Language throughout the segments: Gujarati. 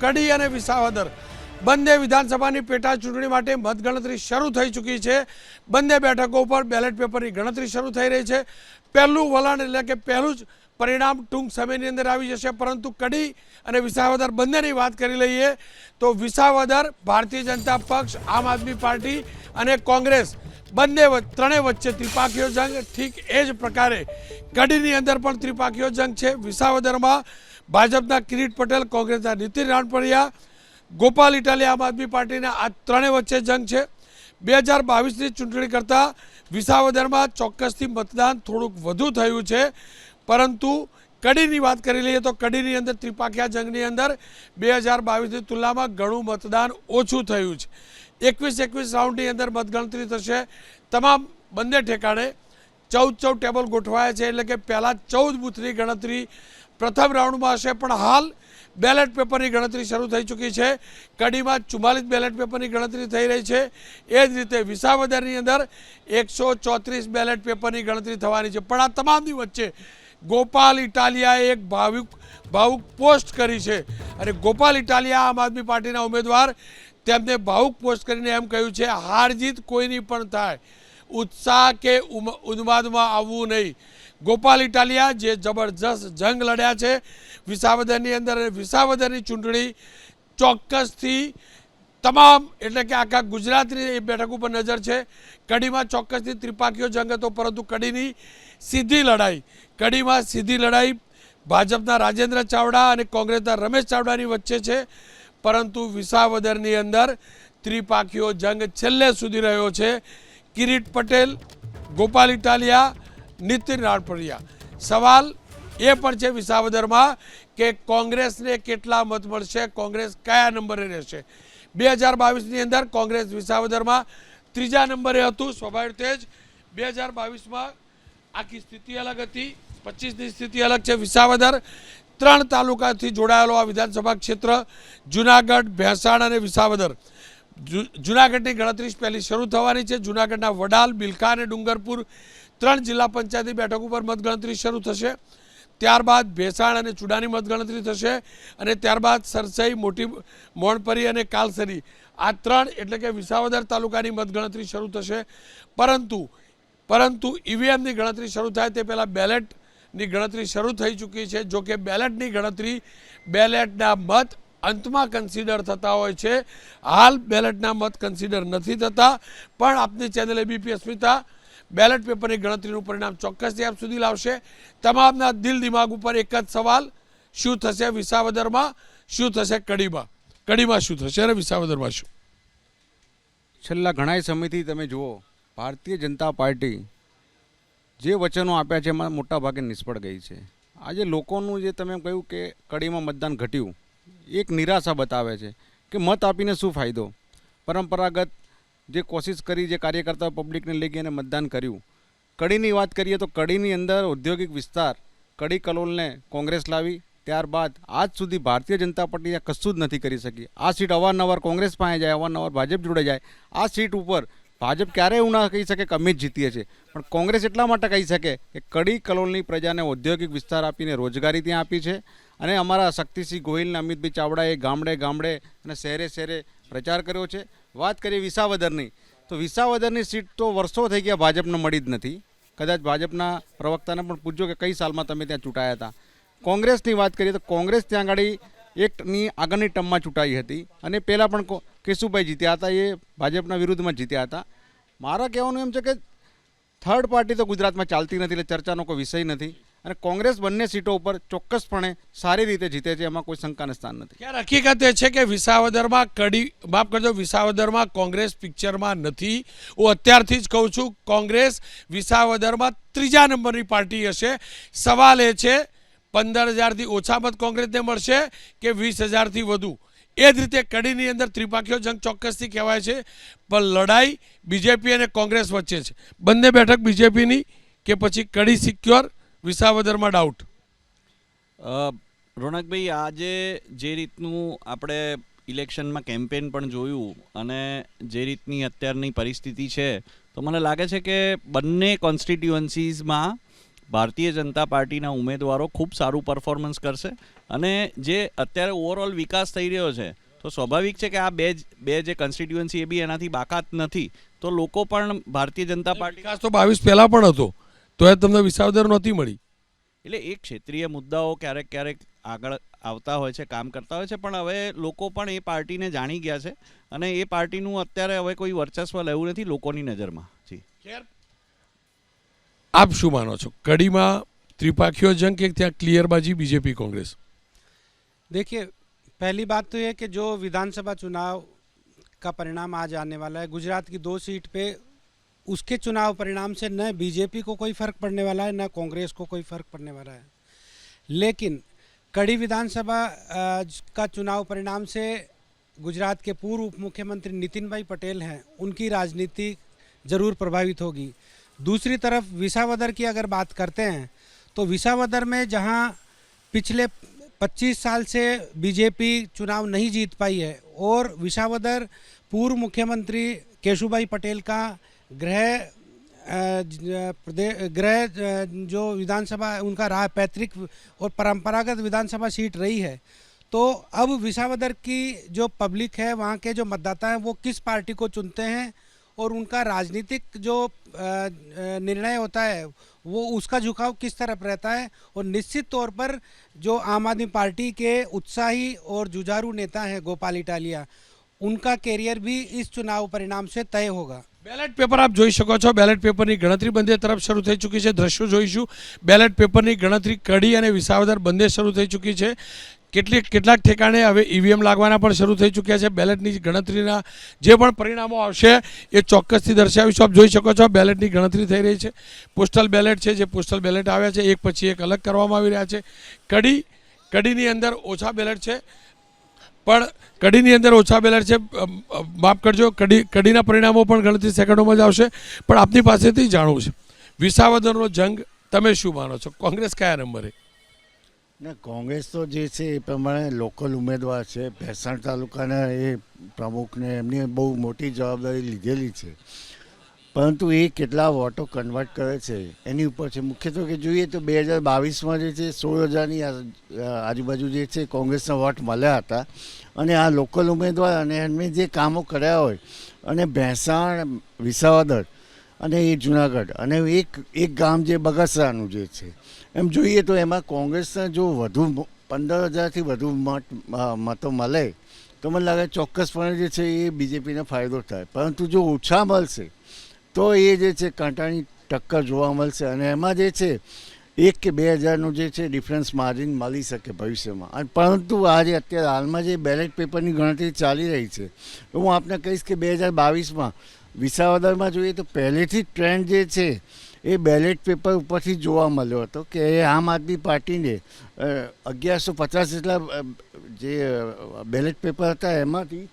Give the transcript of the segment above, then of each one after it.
કડી અને વિસાવદર. બંને વિધાનસભાની પેટા ચૂંટણી માટે મતગણતરી શરૂ થઈ ચૂકી છે. બંને બેઠકો ઉપર બેલેટ પેપરની ગણતરી શરૂ થઈ રહી છે. પહેલું વલણ એટલે કે પહેલું જ પરિણામ ટૂંક સમયની અંદર આવી જશે, પરંતુ કડી અને વિસાવદર બંનેની વાત કરી લઈએ તો વિસાવદર, ભારતીય જનતા પક્ષ, આમ આદમી પાર્ટી અને કોંગ્રેસ બંને ત્રણે વચ્ચે ત્રિપાખીઓ જંગ ઠીક એ જ પ્રકારે કડીની અંદર પણ ત્રિપાખીઓ જંગ છે. વિસાવદરમાં ભાજપના કિરીટ પટેલ, કોંગ્રેસના નીતિન રાણપરિયા ગોપાલ ઇટાલી આમ આદમી પાર્ટીના આ ત્રણેય વચ્ચે જંગ છે. બે હજાર બાવીસની ચૂંટણી કરતાં વિસાવદરમાં ચોક્કસથી મતદાન થોડુંક વધુ થયું છે. પરંતુ કડીની વાત કરી લઈએ તો કડીની અંદર, ત્રિપાખિયા જંગની અંદર બે હજાર બાવીસની તુલનામાં ઘણું મતદાન ઓછું થયું છે. એકવીસ એકવીસ રાઉન્ડની અંદર મતગણતરી થશે. તમામ બંને ઠેકાણે ચૌદ ચૌદ ટેબલ ગોઠવાયા છે. એટલે કે પહેલાં ચૌદ બૂથની ગણતરી પ્રથમ રાઉન્ડમાં હશે, પણ હાલ બેલેટ પેપરની ગણતરી શરૂ થઈ ચૂકી છે. કડીમાં ચુમ્માલીસ બેલેટ પેપરની ગણતરી થઈ રહી છે. એ જ રીતે વિસાવદરની અંદર એકસો ચોત્રીસ બેલેટ પેપરની ગણતરી થવાની છે. પણ આ તમામની વચ્ચે ગોપાલ ઇટાલિયાએ એક ભાવુક ભાવુક પોસ્ટ કરી છે. અને ગોપાલ ઇટાલિયા આમ આદમી પાર્ટીના ઉમેદવાર, તેમને ભાવુક પોસ્ટ કરીને એમ કહ્યું છે હાર જીત કોઈની પણ થાય. ઉત્સાહ કે ઉન્માદમાં આવવું નહીં. ગોપાલ ઇટાલિયા, જે જબરજસ્ત જંગ લડ્યા છે. વિસાવદરની અંદર વિસાવદરની ચૂંટણી ચોક્કસથી તમામ, એટલે કે આખા ગુજરાતની એ બેઠક ઉપર નજર છે. કડીમાં ચોક્કસથી ત્રિપાખીઓ જંગ હતો, પરંતુ કડીની સીધી લડાઈ, કડીમાં સીધી લડાઈ ભાજપના રાજેન્દ્ર ચાવડા અને કોંગ્રેસના રમેશ ચાવડાની વચ્ચે છે. પરંતુ વિસાવદરની અંદર ત્રિપાખીઓ જંગ છેલ્લે સુધી રહ્યો છે. કિરીટ પટેલ, ગોપાલ ઇટાલિયા નીતિન રાણપરિયા. સવાલ એ પણ છે વિસાવદરમાં કે કોંગ્રેસને કેટલા મત મળશે? કોંગ્રેસ કયા નંબરે રહેશે? બે હજાર બાવીસની અંદર કોંગ્રેસ વિસાવદરમાં ત્રીજા નંબરે હતું, સ્વાભાવિક રીતે જ. બે હજાર બાવીસમાં આખી સ્થિતિ અલગ હતી. પચીસની સ્થિતિ અલગ છે વિસાવદર. ત્રણ તાલુકાથી જોડાયેલો આ વિધાનસભા ક્ષેત્ર, જુનાગઢ, ભેંસાણ અને વિસાવદર. જુનાગઢની ગણતરી પહેલી શરૂ થવાની છે. જુનાગઢના વડાલ, બિલખા અને ડુંગરપુર ત્રણ જિલ્લા પંચાયતની બેઠક ઉપર મતગણતરી શરૂ થશે. ત્યારબાદ ભેસાણ અને ચુડાની મતગણતરી થશે અને ત્યારબાદ સરસઈ, મોટી મોણપરી અને કાલસરી. આ ત્રણ એટલે કે વિસાવદર તાલુકાની મતગણતરી શરૂ થશે. પરંતુ પરંતુ ઈવીએમની ગણતરી શરૂ થાય તે પહેલાં બેલેટની ગણતરી શરૂ થઈ ચૂકી છે. જો કે બેલેટની ગણતરી, બેલેટના મત અંતમાં કન્સિડર થતા હોય છે. હાલ બેલેટના મત કન્સિડર નથી થતા. પણ આપની ચેનલ એબીપી અસ્મિતા બેલેટ પેપરની ગણતરીનું પરિણામ ચોક્કસથી આપ સુધી લાવશે. તમામના દિલ દિમાગ ઉપર એક જ સવાલ, શું થશે વિસાવદરમાં? શું થશે કડીમાં? કડીમાં શું થશે અને વિસાવદરમાં શું? છેલ્લા ઘણા સમયથી તમે જુઓ, ભારતીય જનતા પાર્ટી જે વચનો આપ્યા છે એમાં મોટા ભાગે નિષ્ફળ ગઈ છે. આજે લોકોનું જે તમે કહ્યું કે કડીમાં મતદાન ઘટ્યું, એક નિરાશા બતાવે છે કે મત આપીને શું ફાયદો? પરંપરાગત જે કોશિશ કરી જે કાર્યકર્તાઓ પબ્લિકને લઈ અને મતદાન કર્યું. કડીની વાત કરીએ તો કડીની અંદર ઔદ્યોગિક વિસ્તાર, કડી કલોલને કોંગ્રેસ લાવી, ત્યારબાદ આજ સુધી ભારતીય જનતા પાર્ટી કશું જ નથી કરી શકી. આ સીટ અવારનવાર કોંગ્રેસ પાસે જાય, અવારનવાર ભાજપ જોડે જાય. આ સીટ ઉપર ભાજપ ક્યારેય એવું ના કહી શકે કે અમે જ જીતીએ છીએ. પણ કોંગ્રેસ એટલા માટે કહી શકે કે કડી કલોલની પ્રજાને ઔદ્યોગિક વિસ્તાર આપીને રોજગારી ત્યાં આપી છે. અને અમારા શક્તિસિંહ ગોહિલ અને અમિતભાઈ ચાવડાએ ગામડે ગામડે અને શહેરે શહેરે પ્રચાર કર્યો છે. વાત કરીએ વિસાવદરની. તો વિસાવદરની સીટ તો વર્ષો થઈ ગયા ભાજપને મળી જ નથી. કદાચ ભાજપના પ્રવક્તાને પણ પૂછજો કે કઈ સાલમાં તમે ત્યાં ચૂંટાયા હતા. કોંગ્રેસની વાત કરીએ તો કોંગ્રેસ ત્યાં આગળ એકની આગળની ટર્મમાં ચૂંટાઈ હતી અને પહેલાં પણ કેશુભાઈ જીત્યા હતા, એ ભાજપના વિરુદ્ધમાં જીત્યા હતા. મારા કહેવાનું એમ છે કે થર્ડ પાર્ટી તો ગુજરાતમાં ચાલતી નથી એટલે ચર્ચાનો કોઈ વિષય નથી. અને કોંગ્રેસ બંને સીટો ઉપર ચોક્કસપણે સારી રીતે જીતે છે, એમાં કોઈ શંકાને સ્થાન નથી. યાર હકીકત એ છે કે વિસાવદરમાં કડી, માફ કરજો, વિસાવદરમાં કોંગ્રેસ પિક્ચરમાં નથી. હું અત્યારથી જ કહું છું, કોંગ્રેસ વિસાવદરમાં ત્રીજા નંબરની પાર્ટી હશે. સવાલ એ છે, પંદર હજારથી ઓછા મત કોંગ્રેસને મળશે કે વીસ હજારથી વધુ? એ જ રીતે કડીની અંદર ત્રિપાખીઓ જંગ ચોક્કસથી કહેવાય છે, પણ લડાઈ બીજેપી અને કોંગ્રેસ વચ્ચે છે. બંને બેઠક બીજેપીની કે પછી કડી સિક્યોર વિસાવદરમાં ડાઉટ રોનકભાઈ આજે જે રીતનું આપણે ઇલેક્શનમાં કેમ્પેન પણ જોયું અને જે રીતની અત્યારની પરિસ્થિતિ છે તો મને લાગે છે કે બંને કોન્સ્ટિટ્યુઅન્સીઝમાં ભારતીય જનતા પાર્ટીના ઉમેદવારો ખૂબ સારું પરફોર્મન્સ કરશે અને જે અત્યારે ઓવરઓલ વિકાસ થઈ રહ્યો છે તો સ્વાભાવિક છે કે આ બે જ બે જે કન્સ્ટિટ્યુઅન્સી એ બી એનાથી બાકાત નથી. તો લોકો પણ ભારતીય જનતા પાર્ટી વિકાસ તો બાવીસ પહેલાં પણ હતો. તો એ તમને વિસાવદર નહોતી મળી એટલે એ ક્ષેત્રીય મુદ્દાઓ ક્યારેક ક્યારેક આગળ આવતા હોય છે કામ કરતા હોય છે પણ હવે લોકો પણ એ પાર્ટીને જાણી ગયા છે અને એ પાર્ટીનું અત્યારે હવે કોઈ વર્ચસ્વ લેવું નથી લોકોની નજરમાં જી ખેર આપ શું માનો છો કડીમાં ત્રિપાખીઓ જંગ કે ત્યાં ક્લિયરબાજી બીજેપી કોંગ્રેસ देखिए पहली बात तो ये कि जो विधानसभा चुनाव का परिणाम आज आने वाला है गुजरात की दो सीट पे उसके चुनाव परिणाम से न बीजेपी को कोई फ़र्क पड़ने वाला है, न कांग्रेस को कोई फ़र्क पड़ने वाला है। लेकिन कड़ी विधानसभा का चुनाव परिणाम से गुजरात के पूर्व उप मुख्यमंत्री नितिन भाई पटेल हैं, उनकी राजनीति ज़रूर प्रभावित होगी। दूसरी तरफ़ विसावदर की अगर बात करते हैं तो विसावदर में जहाँ पिछले 25 साल से बीजेपी चुनाव नहीं जीत पाई है, और विसावदर पूर्व मुख्यमंत्री केशुभाई पटेल का गृह प्रदेश गृह जो विधानसभा, उनका रहा पैतृक और परंपरागत विधानसभा सीट रही है। तो अब विसावदर की जो पब्लिक है, वहाँ के जो मतदाता हैं, वो किस पार्टी को चुनते हैं और उनका राजनीतिक जो निर्णय होता है, वो उसका झुकाव किस तरफ़ रहता है? और निश्चित तौर पर जो आम आदमी पार्टी के उत्साही और जुझारू नेता हैं, गोपाल इटालिया उनका कैरियर भी इस चुनाव परिणाम से तय होगा બેલેટ પેપર આપ જોઈ શકો છો બેલેટ પેપરની ગણતરી બંને તરફ શરૂ થઈ ચૂકી છે દ્રશ્યો જોઈશું બેલેટ પેપરની ગણતરી કડી અને વિસાવદર બંને શરૂ થઈ ચૂકી છે કેટલીક કેટલાક ઠેકાણે હવે ઈવીએમ લાગવાના પણ શરૂ થઈ ચૂક્યા છે બેલેટની ગણતરીના જે પણ પરિણામો આવશે એ ચોક્કસથી દર્શાવીશું આપ જોઈ શકો છો બેલેટની ગણતરી થઈ રહી છે પોસ્ટલ બેલેટ છે જે પોસ્ટલ બેલેટ આવ્યા છે એક પછી એક અલગ કરવામાં આવી રહ્યા છે કડી કડીની અંદર ઓછા બેલેટ છે પણ કડીની અંદર ઓછા બેલર છે માફ કરજો, કડી, કડીના પરિણામો પણ ગણતરી સેકન્ડોમાં જ આવશે, પણ આપની પાસેથી જાણવું છે. વિસાવદરનો જંગ તમે શું માનો છો? કોંગ્રેસ કયા નંબરે? ને કોંગ્રેસ તો જે છે એ પ્રમાણે લોકલ ઉમેદવાર છે. ભેસાણ તાલુકાના એ પ્રમુખને એમની બહુ મોટી જવાબદારી લીધેલી છે. પરંતુ એ કેટલા વોટો કન્વર્ટ કરે છે, એની ઉપર છે. મુખ્યત્વે જોઈએ તો બે હજાર બાવીસમાં જે છે, સોળ હજારની આજુબાજુ જે છે, કોંગ્રેસના વોટ મળ્યા હતા. અને આ લોકલ ઉમેદવાર અને એમને જે કામો કર્યા હોય, અને ભેંસાણ, વિસાવદર અને એ જુનાગઢ અને એક એક ગામ જે બગસરાનું જે છે. એમ જોઈએ તો એમાં કોંગ્રેસના જો વધુ પંદર હજારથી વધુ મત મતો મળે, તો મને લાગે ચોક્કસપણે જે છે એ બીજેપીને ફાયદો થાય. પરંતુ જો ઓછા મળશે તો એ જે છે કાંટાની ટક્કર જોવા મળશે અને એમાં જે છે, એક કે બે હજારનું જે છે ડિફરન્સ માર્જિન મળી શકે ભવિષ્યમાં. અને પરંતુ આજે અત્યારે હાલમાં જે બેલેટ પેપરની ગણતરી ચાલી રહી છે, હું આપને કહીશ કે બે હજાર બાવીસમાં વિસાવદરમાં જોઈએ તો પહેલેથી જ ટ્રેન્ડ જે છે એ બેલેટ પેપર ઉપરથી જોવા મળ્યો હતો કે એ આમ આદમી પાર્ટીને અગિયારસો પચાસ જેટલા જે બેલેટ પેપર હતા એમાંથી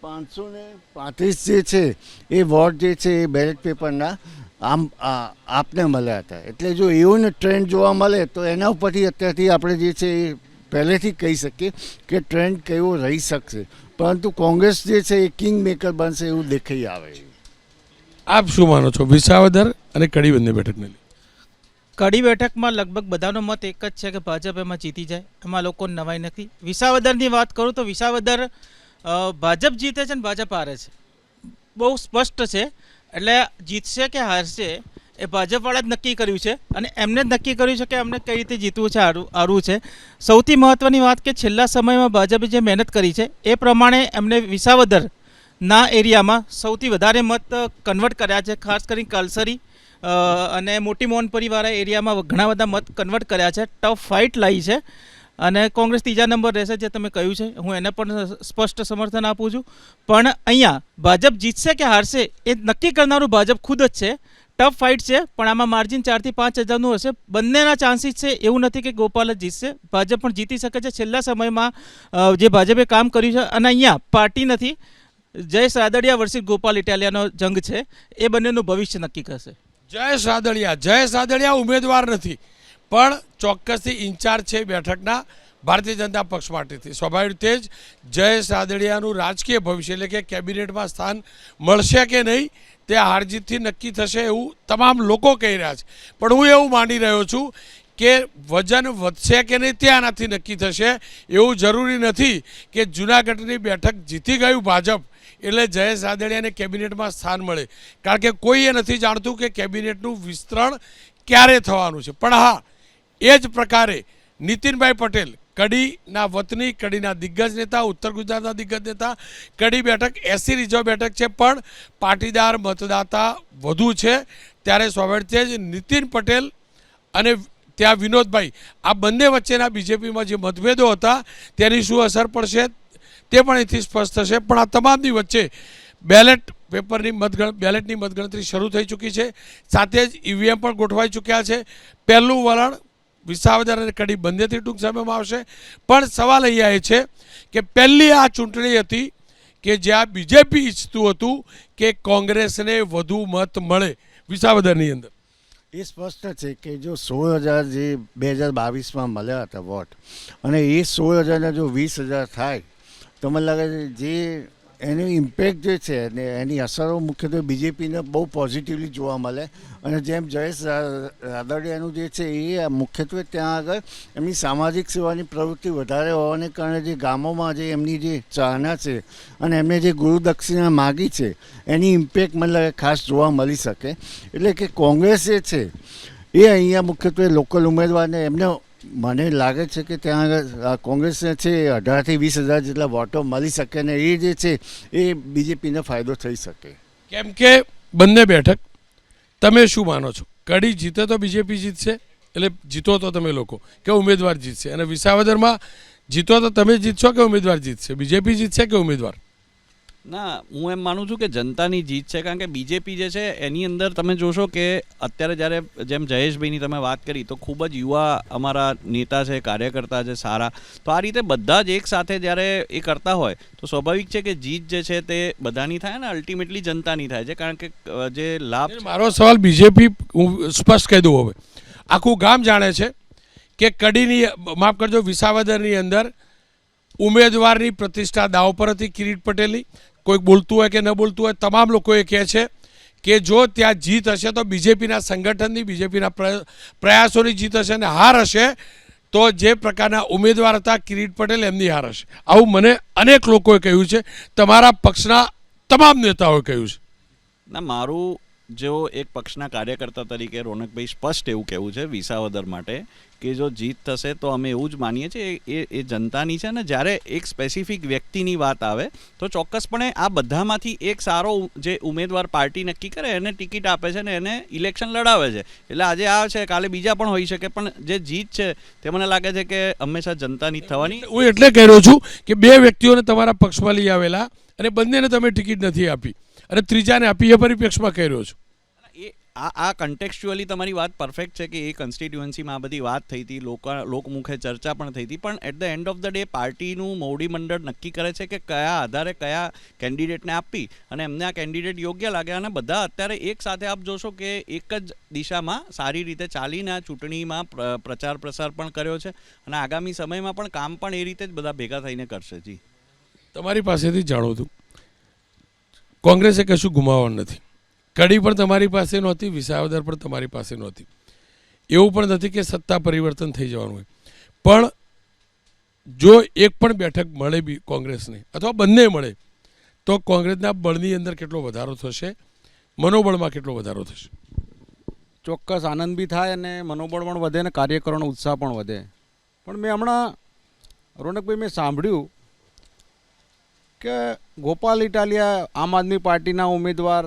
પાંચસો ને પાંત્રીસ જે છે એ વોટ જે છે એ બેલેટ પેપરના આમ આ- આપને મળ્યા હતા. એટલે જો એવો ને ટ્રેન્ડ જોવા મળે તો એના ઉપરથી અત્યારથી આપણે જે છે એ પહેલેથી કહી શકીએ કે ટ્રેન્ડ કેવો રહી શકશે. પરંતુ કોંગ્રેસ જે છે એ કિંગ મેકર બનશે એવું દેખાઈ આવે. છે આપ શું માનો છો? વિસાવદર અને કડી બંને બેઠકને કડી બેઠકમાં લગભગ બધાનો મત એક જ છે કે ભાજપ એમાં જીતી જાય એમાં લોકોને નવાઈ નથી. વિસાવદરની વાત કરું તો વિસાવદર ભાજપ જીતે છે ને ભાજપ હારે છે. બહુ સ્પષ્ટ છે. એટલે જીતશે કે હારશે એ ભાજપવાળા જ નક્કી કર્યું છે અને એમને જ નક્કી કર્યું છે કે અમને કઈ રીતે જીતવું છે, હારું, હારવું છે. સૌથી મહત્ત્વની વાત કે છેલ્લા સમયમાં ભાજપે જે મહેનત કરી છે એ પ્રમાણે એમને વિસાવદર ના એરિયામાં સૌથી વધારે મત કન્વર્ટ કર્યા છે, ખાસ કરીને કલસરી અને મોટી મોહન પરિવારા એરિયામાં ઘણા બધા મત કન્વર્ટ કર્યા છે. ટફ ફાઇટ લાવી છે. અને કોંગ્રેસ ત્રીજા નંબર રહેશે જે તમે કહ્યું છે, હું એને પણ સ્પષ્ટ સમર્થન આપું છું. પણ અહીંયા ભાજપ જીતશે કે હારશે એ નક્કી કરનારું ભાજપ ખુદ જ છે. ટફ ફાઇટ છે, પણ આમાં માર્જિન ચારથી પાંચ હજારનું હશે. બંનેના ચાન્સીસ છે, એવું નથી કે ગોપાલ જ જીતશે. ભાજપ પણ જીતી શકે છે. છેલ્લા સમયમાં જે ભાજપે કામ કર્યું છે, અને અહીંયા પાર્ટી નથી. જય સાદડિયા વર્સિસ ગોપાલ ઇટાલિયાનો જંગ છે. એ બંનેનું ભવિષ્ય નક્કી કરશે. જય સાદડિયા જય સાદડિયા ઉમેદવાર નથી. પણ ચોક્કસથી ઇન્ચાર્જ છે બેઠકના ભારતીય જનતા પક્ષ માટેથી સ્વાભાવિક રીતે જ જય રાદડિયાનું રાજકીય ભવિષ્ય એટલે કે કેબિનેટમાં સ્થાન મળશે કે નહીં, તે હારજીતથી નક્કી થશે એવું તમામ લોકો કહી રહ્યા છે. પણ હું એવું માની રહ્યો છું કે વજન વધશે કે નહીં તે આનાથી નક્કી થશે. એવું જરૂરી નથી કે જૂનાગઢની બેઠક જીતી ગયું ભાજપ એટલે જયેશ રાદડિયાને કેબિનેટમાં સ્થાન મળે. કારણ કે કોઈ એ નથી જાણતું કે કેબિનેટનું વિસ્તરણ ક્યારે થવાનું છે. પણ હા એ જ પ્રકારે નીતિનભાઈ પટેલ, કડીના વતની, કડીના દિગ્ગજ નેતા, ઉત્તર ગુજરાતના દિગ્ગજ નેતા, કડી બેઠક, એસી રિઝર્વ બેઠક છે, પણ પાટીદાર મતદાતા વધુ છે. ત્યારે સ્વાભાવિક જ નીતિન પટેલ અને ત્યાં વિનોદભાઈ, આ બંને વચ્ચેના બીજેપીમાં જે મતભેદો હતા, તેની શું અસર પડશે? તે પણ અહીંથી સ્પષ્ટ થશે. પણ આ તમામની વચ્ચે બેલેટ પેપરની મતગણ, બેલેટની મતગણતરી શરૂ થઈ ચૂકી છે. સાથે જ ઈવીએમ પણ ગોઠવાઈ ચૂક્યા છે. પહેલું વલણ વિસાવદર અને કડી બંનેથી ટૂંક સમયમાં આવશે. પણ સવાલ અહીંયા એ છે કે પહેલી આ ચૂંટણી હતી કે જ્યાં બીજેપી ઈચ્છતું હતું કે કોંગ્રેસને વધુ મત મળે વિસાવદરની અંદર. એ સ્પષ્ટ છે કે જો સોળ હજાર જે બે હજાર બાવીસમાં મળ્યા હતા વોટ અને એ સોળ હજારના જો વીસ હજાર થાય, તો મને લાગે છે જે એનું ઇમ્પેક્ટ જે છે અને એની અસરો મુખ્યત્વે બીજેપીને બહુ પોઝિટિવલી જોવા મળે. અને જેમ જયેશ રાદડિયાનું જે છે એ મુખ્યત્વે ત્યાં આગળ એમની સામાજિક સેવાની પ્રવૃત્તિ વધારે હોવાને કારણે જે ગામોમાં જે એમની જે ચાહના છે અને એમને જે ગુરુદક્ષિણા માગી છે, એની ઇમ્પેક્ટ મને લાગે ખાસ જોવા મળી શકે. એટલે કે કોંગ્રેસ જે છે એ અહીંયા મુખ્યત્વે લોકલ ઉમેદવારને એમને મને લાગે છે કે ત્યાં કોંગ્રેસને છે, અઢારથી વીસ હજાર જેટલા વોટો મળી શકે ને એ જે છે, એ બીજેપીને ફાયદો થઈ શકે. કેમ કે બંને બેઠક, તમે શું માનો છો? કડી જીતે તો બીજેપી જીતશે, એટલે જીતો તો તમે લોકો, કે ઉમેદવાર જીતશે? અને વિસાવદરમાં જીતો તો તમે જીતશો કે ઉમેદવાર જીતશે? બીજેપી જીતશે કે ઉમેદવાર? ના, હું એમ માનું છું કે જનતાની જીત છે, કારણ કે બીજેપી જે છે, એની અંદર તમે જોશો કે અત્યારે જ્યારે જેમ જયેશભાઈની તમે વાત કરી, તો ખૂબ જ યુવા અમારા નેતા છે, કાર્યકર્તા છે, સારા. તો આ રીતે બધા જ એક સાથે જ્યારે એ કરતા હોય, તો સ્વાભાવિક છે કે જીત જે છે તે બધાની થાય ને અલ્ટિમેટલી જનતાની થાય છે, કારણ કે જે લાભ મારો સવાલ બીજેપી હું સ્પષ્ટ કહી દઉં હવે. આખું ગામ જાણે છે કે કડીની, માફ કરજો, વિસાવદરની અંદર ઉમેદવારની પ્રતિષ્ઠા દાવ પર હતી કિરીટ પટેલની કોઈક બોલતું હોય કે ન બોલતું હોય, તમામ લોકો એ કહે છે કે જો ત્યાં જીત હશે તો બીજેપીના સંગઠનની બીજેપીના પ્ર- પ્રયાસોની જીત હશે અને હાર હશે, તો જે પ્રકારના ઉમેદવાર હતા કિરીટ પટેલ એમની હાર હશે. આવું મને અનેક લોકોએ કહ્યું છે. તમારા પક્ષના તમામ નેતાઓએ કહ્યું છે. ના, મારું જો એક પક્ષના કાર્યકર્તા તરીકે રોનકભાઈ સ્પષ્ટ એવું કહેવું છે વિસાવદર માટે કે જો જીત થશે તો અમે એવું જ માનીએ છીએ, એ એ જનતાની છે ને જ્યારે એક સ્પેસિફિક વ્યક્તિની વાત આવે તો ચોક્કસપણે આ બધામાંથી એક સારો જે ઉમેદવાર પાર્ટી નક્કી કરે એને ટિકિટ આપે છે ને એને ઇલેક્શન લડાવે છે. એટલે આજે આ છે, કાલે બીજા પણ હોઈ શકે, પણ જે જીત છે તે મને લાગે છે કે હંમેશા જનતાની થવાની. હું એટલે કહી રહ્યો છું કે બે વ્યક્તિઓને તમારા પક્ષમાં લઈ આવેલા અને બંનેને તમે ટિકિટ નથી આપી. અને ત્રીજાને આપી એ પરિપ્રેક્ષમાં કહી રહ્યો છું. એ આ આ કન્ટેક્સ્ચ્યુઅલી તમારી વાત પરફેક્ટ છે કે એ કન્સ્ટિટ્યુઅન્સીમાં આ બધી વાત થઈ હતી લોકો લોકમુખે ચર્ચા પણ થઈ હતી પણ at the end of the day પાર્ટીનું મોવડી મંડળ નક્કી કરે છે કે કયા આધારે કયા કેન્ડિડેટને આપી અને એમને આ કેન્ડિડેટ યોગ્ય લાગે અને બધા અત્યારે એક સાથે આપ જોશો કે એક જ દિશામાં સારી રીતે ચાલીને આ ચૂંટણીમાં પ્ર- પ્રચાર પ્રસાર પણ કર્યો છે અને આગામી સમયમાં પણ કામ પણ એ રીતે જ બધા ભેગા થઈને કરશે જી. તમારી પાસેથી જાણો છું કોંગ્રેસે કશું ગુમાવવાનું નથી. કડી પણ તમારી પાસે નહોતી, વિસાવદર પણ તમારી પાસે નહોતી. એવું પણ નથી કે સત્તા પરિવર્તન થઈ જવાનું હોય. પણ જો એક પણ બેઠક મળે બી કોંગ્રેસને, અથવા બંને મળે, તો કોંગ્રેસના બળની અંદર કેટલો વધારો થશે? મનોબળમાં કેટલો વધારો થશે? ચોક્કસ આનંદ બી થાય અને મનોબળ પણ વધે અને કાર્યકરોનો ઉત્સાહ પણ વધે. પણ મેં હમણાં રોનકભાઈ મેં સાંભળ્યું કે ગોપાલ ઇટાલિયા આમ આદમી પાર્ટીના ઉમેદવાર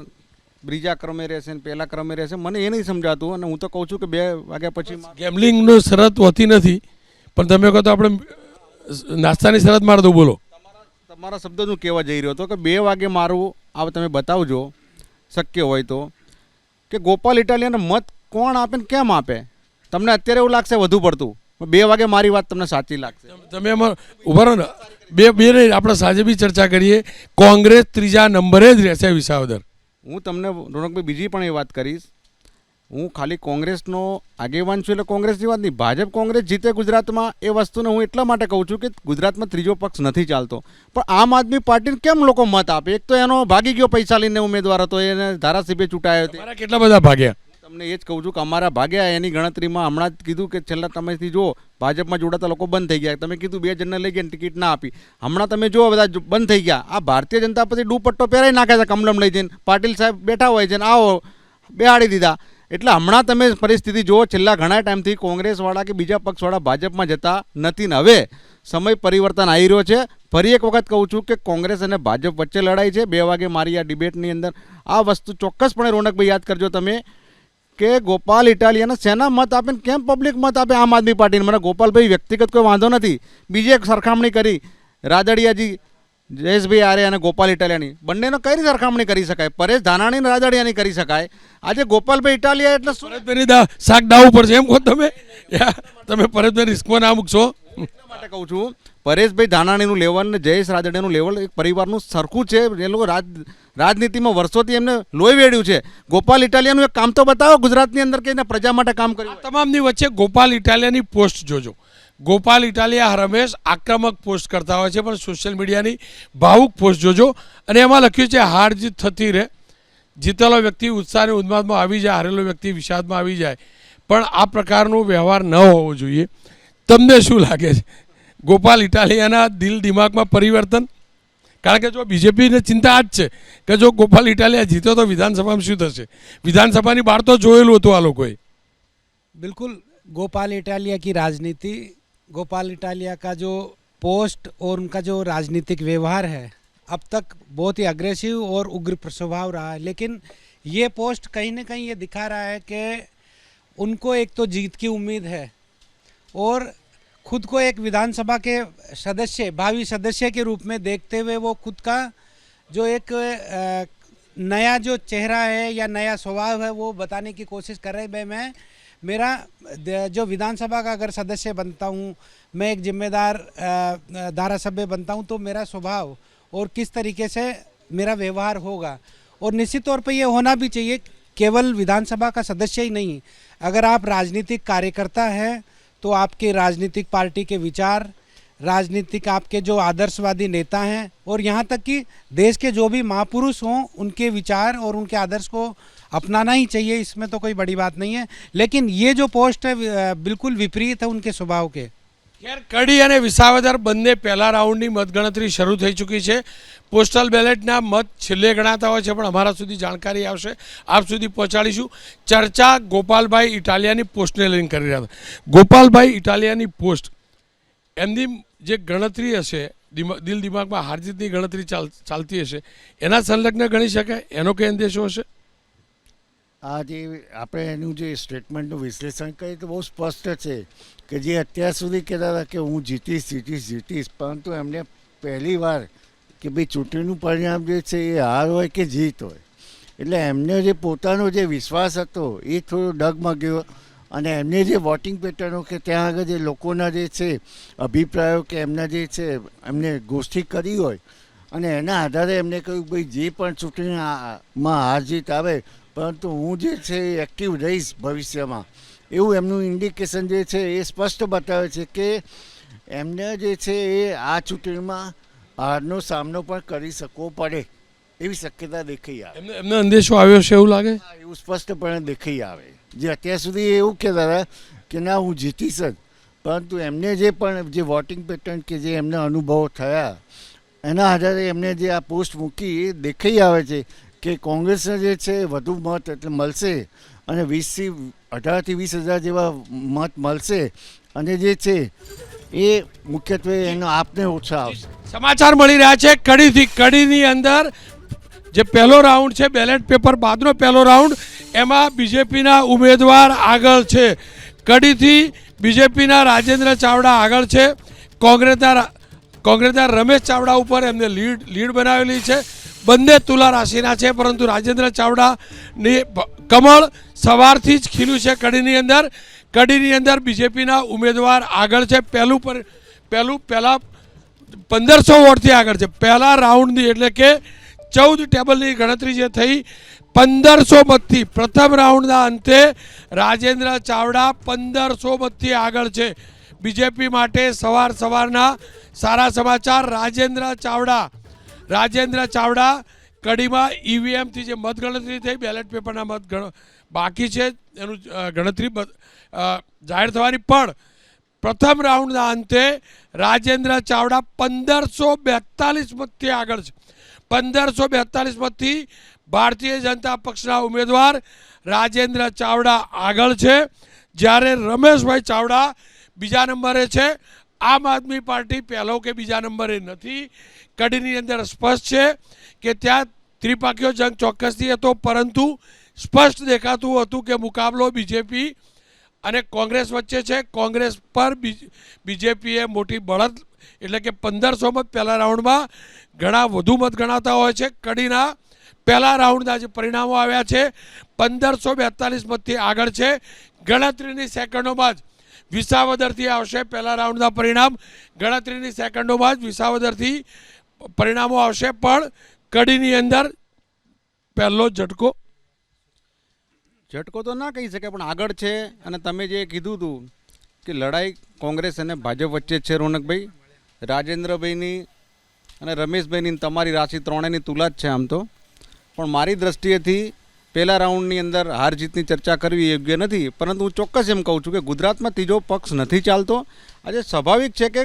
બીજા ક્રમે રહેશે ને પહેલા ક્રમે રહેશે મને એ નહીં સમજાતું અને હું તો કહું છું કે બે વાગ્યા પછી ગેમલિંગનો શરત હોતી નથી પણ તમે કહો તો આપણે નાસ્તાની શરત મારી દઉં બોલો. તમારા શબ્દ હું કહેવા જઈ રહ્યો હતો કે બે વાગે મારું આ તમે બતાવજો શક્ય હોય તો. કે ગોપાલ ઇટાલિયાને મત કોણ આપે ને કેમ આપે? તમને અત્યારે એવું લાગશે વધુ પડતું. બે વાગે મારી વાત તમને સાચી લાગશે. તમે એમાં ઊભા રહો ને. બે બે નહીં આપણે સાંજે બી ચર્ચા કરીએ. કોંગ્રેસ ત્રીજા નંબરે જ રહેશે વિસાવદર. હું તમને રોનકભાઈ બીજી પણ એ વાત કરીશ. હું ખાલી કોંગ્રેસનો આગેવાન છું એટલે કોંગ્રેસની વાત નહીં. ભાજપ કોંગ્રેસ જીતે ગુજરાતમાં એ વસ્તુને હું એટલા માટે કહું છું કે ગુજરાતમાં ત્રીજો પક્ષ નથી ચાલતો. પણ આમ આદમી પાર્ટીને કેમ લોકો મત આપે? એક તો એનો ભાગી ગયો પૈસા લઈને ઉમેદવાર હતો એને ધારાસભ્ય ચૂંટાયો કેટલા બધા ભાગ્યા? તમને એ જ કહું છું કે અમારા ભાગ્યા એની ગણતરીમાં હમણાં જ કીધું કે છેલ્લા તમેથી જો ભાજપમાં જોડાતા લોકો બંધ થઈ ગયા. તમે કીધું બે જણને લઈ ગયા ટિકિટ ના આપી. હમણાં તમે જો બધા બંધ થઈ ગયા. આ ભારતીય જનતા પાર્ટી દુપટ્ટો પહેરાઈ નાખે છે કમલમ લઈ જઈને. પાટીલ સાહેબ બેઠા હોય છે ને આવો, બેહાડી દીધા. એટલે હમણાં તમે પરિસ્થિતિ જુઓ, છેલ્લા ઘણા ટાઈમથી કોંગ્રેસવાળા કે બીજા પક્ષવાળા ભાજપમાં જતા નથી ને હવે સમય પરિવર્તન આવી રહ્યો છે. ફરી એક વખત કહું છું કે કોંગ્રેસ અને ભાજપ વચ્ચે લડાઈ છે. બે વાગે મારી આ ડિબેટની અંદર આ વસ્તુ ચોક્કસપણે રોનકભાઈ યાદ કરજો તમે. કે ગોપાલ ઇટાલિયાને શેના મત આપે ને કેમ પબ્લિક મત આપે આમ આદમી પાર્ટીને? મને ગોપાલભાઈ વ્યક્તિગત કોઈ વાંધો નથી. બીજી એક સરખામણી કરી. રાદડિયાજી જયેશભાઈ આર્ય અને ગોપાલ ઇટાલિયાની. બંનેનો કઈ રીતે સરખામણી કરી શકાય? પરેશ ધાનાણી અને રાદડિયાની કરી શકાય. આજે ગોપાલભાઈ ઇટાલિયા એટલે દા શાક દાવ ઉપર છે એમ કહો તમે. તમે પરેશભાઈ રિસ્કમાં ના મૂકશો. માટે કહું છું પરેશભાઈ ધાનાણીનું લેવલ ને જયેશ રાદડિયાનું લેવલ એક પરિવારનું સરખું છે. એ લોકો રાજ રાજનીતિમાં વર્ષોથી એમને લોહી વેડ્યું છે. ગોપાલ ઇટાલિયાનું એક કામ તો બતાવો ગુજરાતની અંદર કે પ્રજા માટે કામ કર્યું તમામની વચ્ચે ગોપાલ ઇટાલિયાની પોસ્ટ જોજો. ગોપાલ ઇટાલિયા રમેશ આક્રમક પોસ્ટ કરતા હોય છે પણ સોશિયલ મીડિયાની ભાવુક પોસ્ટ જોજો. અને એમાં લખ્યું છે હાર જીત થતી રહે. જીતેલો વ્યક્તિ ઉત્સાહ અને ઉન્માદમાં આવી જાય હારેલો વ્યક્તિ વિષાદમાં આવી જાય. પણ આ પ્રકારનો વ્યવહાર ન હોવો જોઈએ. તમને શું લાગે છે? ગોપાલ ઇટાલિયાના દિલ દિમાગમાં પરિવર્તન? કારણ કે જો બીજેપીને ચિંતા આ જ છે કે જો ગોપાલ ઇટાલિયા જીતો તો વિધાનસભામાં શું થશે વિધાનસભાની બહાર તો જોયેલું હતું આ લોકોએ बिल्कुल गोपाल इटालिया की राजनीति गोपाल इटालिया का जो पोस्ट और उनका जो राजनीतिक व्यवहार है अब तक बहुत ही अग्रेसिव और उग्र स्वभाव रहा है लेकिन ये पोस्ट कहीं ना कहीं ये दिखा रहा है कि उनको एक तो जीत की उम्मीद है और खुद को एक विधानसभा के सदस्य भावी सदस्य के रूप में देखते हुए वो खुद का जो एक नया जो चेहरा है या नया स्वभाव है वो बताने की कोशिश कर रहे भाई मैं मेरा जो विधानसभा का अगर सदस्य बनता हूँ मैं एक जिम्मेदार अ, धारासभ्य बनता हूँ तो मेरा स्वभाव और किस तरीके से मेरा व्यवहार होगा। और निश्चित तौर पर यह होना भी चाहिए केवल विधानसभा का सदस्य ही नहीं। अगर आप राजनीतिक कार्यकर्ता हैं तो आपके राजनीतिक पार्टी के विचार, राजनीतिक आपके जो आदर्शवादी नेता हैं, और यहाँ तक कि देश के जो भी महापुरुष हों, उनके विचार और उनके आदर्श को अपनाना ही चाहिए, इसमें तो कोई बड़ी बात नहीं है। लेकिन ये जो पोस्ट है बिल्कुल विपरीत है उनके स्वभाव के। ખેર કડી અને વિસાવદર બંને પહેલા રાઉન્ડની મતગણતરી શરૂ થઈ ચૂકી છે. પોસ્ટલ બેલેટના મત છેલ્લે ગણાતા હોય છે, પણ અમારા સુધી જાણકારી આવશે. આપ સુધી પહોંચાડીશું. ચર્ચા ગોપાલભાઈ ઇટાલિયાની પોસ્ટને લઈને કરી રહ્યા હતા. ગોપાલભાઈ ઇટાલિયાની પોસ્ટ. એમની જે ગણતરી હશે દિલ દિમાગમાં હારજીતની ગણતરી ચાલ, ચાલતી હશે, એના સંલગ્ન ગણી શકાય? એનો કઈ અંદેશો હશે? આ જે આપણે એનું જે સ્ટેટમેન્ટનું વિશ્લેષણ કરીએ તો બહુ સ્પષ્ટ છે. કે જે અત્યાર સુધી કહેતા હતા કે હું જીતીશ જીતીશ જીતીશ, પરંતુ એમને પહેલી વાર કે ભાઈ ચૂંટણીનું પરિણામ જે છે એ હાર હોય કે જીત હોય. એટલે એમને જે પોતાનો જે વિશ્વાસ હતો એ થોડો ડગમગ્યો અને એમને જે વોટિંગ પેટર્નો કે ત્યાં આગળ જે લોકોના જે છે અભિપ્રાયો કે એમના જે છે એમને ગોષ્ઠી કરી હોય અને એના આધારે એમને કહ્યું ભાઈ જે પણ ચૂંટણીમાં હાર જીત આવે, પરંતુ હું જે છે એ એક્ટિવ રહીશ ભવિષ્યમાં. એવું એમનું ઇન્ડિકેશન જે છે એ સ્પષ્ટ બતાવે છે કે એમને જે છે એ આ ચૂંટણીમાં હારનો સામનો પણ કરી શકવો પડે એવી શક્યતા દેખાઈ આવે. એમને એમને અંદેશો આવ્યો છે એવું લાગે? એવું સ્પષ્ટપણે દેખાઈ આવે. જે અત્યાર સુધી એવું કહેતા હતા કે ના હું જીતીશ જ. પરંતુ એમને જે પણ જે વોટિંગ પેટર્ન કે જે એમને અનુભવો થયા એના આધારે એમને જે આ પોસ્ટ મૂકી એ દેખાઈ આવે છે કે કોંગ્રેસને જે છે વધુ મત એટલે મળશે. અને વીસથી અઢારથી વીસ હજાર જેવા મત મળશે. અને જે છે, એ મુખ્યત્વે એનો આપને ઓછા આવશે. સમાચાર મળી રહ્યા છે. કડીથી, કડીની અંદર જે પહેલો રાઉન્ડ છે, બેલેટ પેપર બાદનો પહેલો રાઉન્ડ, એમાં બીજેપીના ઉમેદવાર આગળ છે. કડીથી બીજેપીના રાજેન્દ્ર ચાવડા આગળ છે. કોંગ્રેસના કોંગ્રેસના રમેશ ચાવડા ઉપર એમને લીડ લીડ બનાવેલી છે. બંને તુલા રાશિના છે, પરંતુ રાજેન્દ્ર ચાવડાની કમળ સવારથી જ ખીલ્યું છે કડીની અંદર. કડીની અંદર બીજેપીના ઉમેદવાર આગળ છે, પહેલું પર, પહેલું, પહેલાં પંદરસો વોટથી આગળ છે. પહેલા રાઉન્ડની એટલે કે ચૌદ ટેબલની ગણતરી જે થઈ, પંદરસો મતથી પ્રથમ રાઉન્ડના અંતે રાજેન્દ્ર ચાવડા પંદરસો મતથી આગળ છે. બીજેપી માટે સવાર સવારના સારા સમાચાર. રાજેન્દ્ર ચાવડા રાજેન્દ્ર ચાવડા, કડીમાં ઈવીએમથી જે મતગણતરી થઈ બેલેટ પેપરના મત બાકી છે એનું ગણતરી જાહેર થવાની પણ પ્રથમ રાઉન્ડના અંતે રાજેન્દ્ર ચાવડા પંદરસો બેતાલીસ મતથી આગળ છે. પંદરસો બેતાલીસ મતથી ભારતીય જનતા પક્ષના ઉમેદવાર રાજેન્દ્ર ચાવડા આગળ છે. જ્યારે રમેશભાઈ ચાવડા બીજા નંબરે છે. આમ આદમી પાર્ટી પહેલો કે બીજા નંબરે નથી. કડીની અંદર સ્પષ્ટ છે કે ત્યાં ત્રિપાખીઓ જંગ ચોક્કસથી હતો, પરંતુ સ્પષ્ટ દેખાતું હતું કે મુકાબલો બીજેપી અને કોંગ્રેસ વચ્ચે છે. કોંગ્રેસ પર બીજેપીએ મોટી બળત એટલે કે પંદરસો મત પહેલા રાઉન્ડમાં ઘણા વધુ મત ગણાતા હોય છે. કડીના પહેલા રાઉન્ડના જે પરિણામો આવ્યા છે, પંદરસો બેતાલીસ મતથી આગળ છે. ગણતરીની સેકન્ડોમાં જ વિસાવદરથી આવશે પહેલા રાઉન્ડના પરિણામ. ગણતરીની સેકન્ડોમાં જ વિસાવદરથી પરિણામો આવશે, પણ કડીની અંદર પહેલો ઝટકો. ઝટકો તો ના કહી શકે પણ આગળ છે. અને તમે જે કીધું હતું કે લડાઈ કોંગ્રેસ અને ભાજપ વચ્ચે છે, રોનકભાઈ. રાજેન્દ્રભાઈની અને રમેશભાઈની તમારી રાશિ ત્રણેયની તુલા જ છે આમ તો. પણ મારી દ્રષ્ટિએથી પહેલા રાઉન્ડની અંદર હાર જીતની ચર્ચા કરવી યોગ્ય નથી. પરંતુ હું ચોક્કસ એમ કહું છું કે ગુજરાતમાં ત્રીજો પક્ષ નથી ચાલતો. આજે સ્વાભાવિક છે કે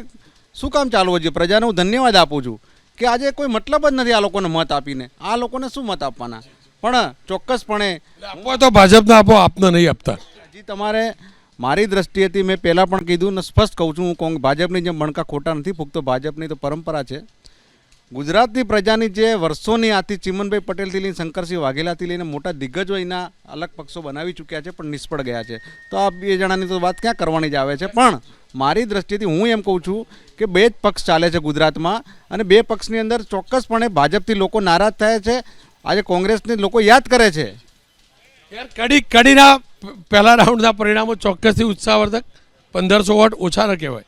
શું કામ ચાલવો જોઈએ પ્રજાને હું ધન્યવાદ આપું છું. કે આજે કોઈ મતલબ જ નથી આ લોકોને મત આપીને. આ લોકોને શું મત આપવાના? પણ ચોક્કસપણે આપવા તો ભાજપને આપો આપને નહીં આપતા. હજી તમારે મારી દ્રષ્ટિએથી મેં પહેલાં પણ કીધું ને સ્પષ્ટ કહું છું હું કોંગ ભાજપની જેમ મણકા ખોટા નથી ફૂંકતો ભાજપની તો પરંપરા છે. ગુજરાતની પ્રજાની જે વર્ષોની આથી ચિમનભાઈ પટેલથી લઈને શંકરસિંહ વાઘેલાથી લઈને મોટા દિગ્ગજો એના અલગ પક્ષો બનાવી ચૂક્યા છે, પણ નિષ્ફળ ગયા છે. તો આ બે જણાની તો વાત ક્યાં કરવાની જ આવે છે? પણ મારી દ્રષ્ટિએથી હું એમ કહું છું કે બે જ પક્ષ ચાલે છે ગુજરાતમાં અને બે પક્ષની અંદર ચોક્કસપણે ભાજપથી લોકો નારાજ થાય છે. આજે કોંગ્રેસને લોકો યાદ કરે છે. કડી કડીના પહેલા રાઉન્ડના પરિણામો ચોક્કસથી ઉત્સાહવર્ધક. પંદરસો વોટ ઓછા ન કહેવાય.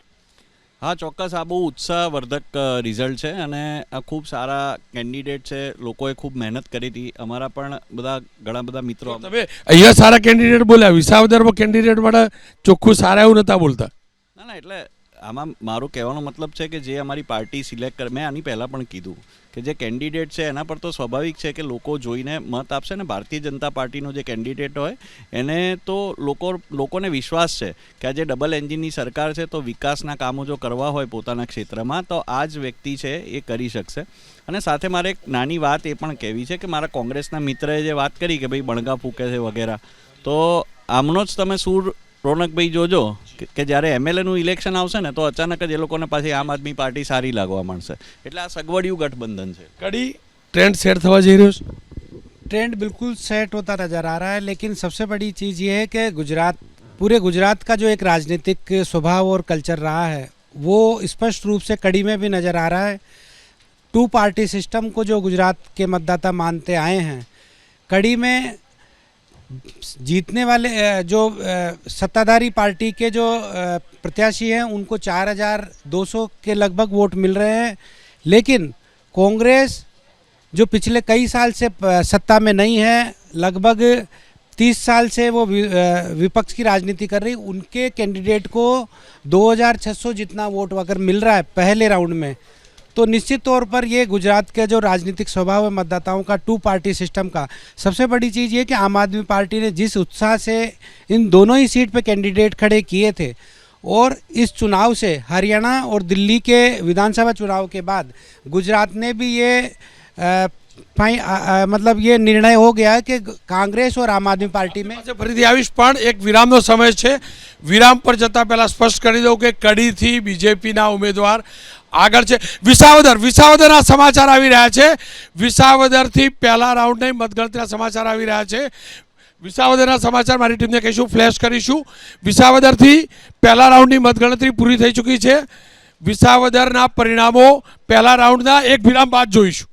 હા ચોક્કસ. આ બહુ ઉત્સાહવર્ધક રિઝલ્ટ છે અને આ ખૂબ સારા કેન્ડિડેટ છે. લોકોએ ખૂબ મહેનત કરી હતી. અમારા પણ બધા ઘણા બધા મિત્રો તમે અહીંયા સારા કેન્ડિડેટ બોલ્યા. વિસાવદરમાં કેન્ડિડેટ વાળા ચોખ્ખું સારા એવું નતા બોલતા. ના ના એટલે આમાં મારું કહેવાનો મતલબ છે કે જે અમારી પાર્ટી સિલેક્ટ કરે મેં આની પહેલાં પણ કીધું કે જે કેન્ડિડેટ છે એના પર તો સ્વાભાવિક છે કે લોકો જોઈને મત આપશે ને ભારતીય જનતા પાર્ટીનો જે કેન્ડિડેટ હોય, એને તો લોકો, લોકોને વિશ્વાસ છે કે આ જે ડબલ એન્જિનની સરકાર છે તો વિકાસના કામો જો કરવા હોય પોતાના ક્ષેત્રમાં, તો આ જ વ્યક્તિ છે એ કરી શકશે. અને સાથે મારે એક નાની વાત એ પણ કહેવી છે કે મારા કોંગ્રેસના મિત્રએ જે વાત કરી કે ભાઈ બણગા ફૂકે છે વગેરે, તો આમનો જ તમે સૂર રોનકભાઈ જોજો કે- કે જ્યારે એમએલએનું ઇલેક્શન આવશે ને તો અચાનક જ એ લોકોને પાછી આમ આદમી પાર્ટી સારી લાગવા માંડશે એટલે આ સગવડિયું ગઠબંધન છે કડી ટ્રેન્ડ સેટ થવા જઈ રહ્યો છે ट्रेंड बिल्कुल सेट होता नज़र आ रहा है लेकिन सबसे बड़ी चीज़ ये है कि गुजरात पूरे गुजरात का जो एक राजनीतिक स्वभाव और कल्चर रहा है वो स्पष्ट रूप से कड़ी में भी नज़र आ रहा है टू पार्टी सिस्टम को जो गुजरात के मतदाता मानते आए हैं कड़ी में जीतने वाले जो सत्ताधारी पार्टी के जो प्रत्याशी हैं उनको 4,200 के लगभग वोट मिल रहे हैं। लेकिन कांग्रेस जो पिछले कई साल से सत्ता में नहीं है लगभग तीस साल से वो विपक्ष की राजनीति कर रही उनके कैंडिडेट को 2600 जितना वोट अगर मिल रहा है पहले राउंड में तो निश्चित तौर पर ये गुजरात के जो राजनीतिक स्वभाव है मतदाताओं का टू पार्टी सिस्टम का सबसे बड़ी चीज़ ये कि आम आदमी पार्टी ने जिस उत्साह से इन दोनों ही सीट पे कैंडिडेट खड़े किए थे और इस चुनाव से हरियाणा और दिल्ली के विधानसभा चुनाव के बाद गुजरात ने भी ये अ, फाइ- अ, अ, मतलब ये निर्णय हो गया है कि कांग्रेस और आम आदमी पार्टी में પાસે ફરીથી આવીશ પણ એક વિરામનો સમય છે વિરામ પર જતાં પહેલાં સ્પષ્ટ કરી દઉં કે કડીથી બીજેપીના ઉમેદવાર આગળ છે. વિસાવદર, વિસાવદરના સમાચાર આવી રહ્યા છે. વિસાવદરથી પહેલા રાઉન્ડની મતગણતરીના સમાચાર આવી રહ્યા છે. વિસાવદરના સમાચાર મારી ટીમને કહીશું ફ્લેશ કરીશું. વિસાવદરથી પહેલા રાઉન્ડની મતગણતરી પૂરી થઈ ચૂકી છે. વિસાવદરના પરિણામો પહેલા રાઉન્ડના એક વિરામ બાદ જોઈશું.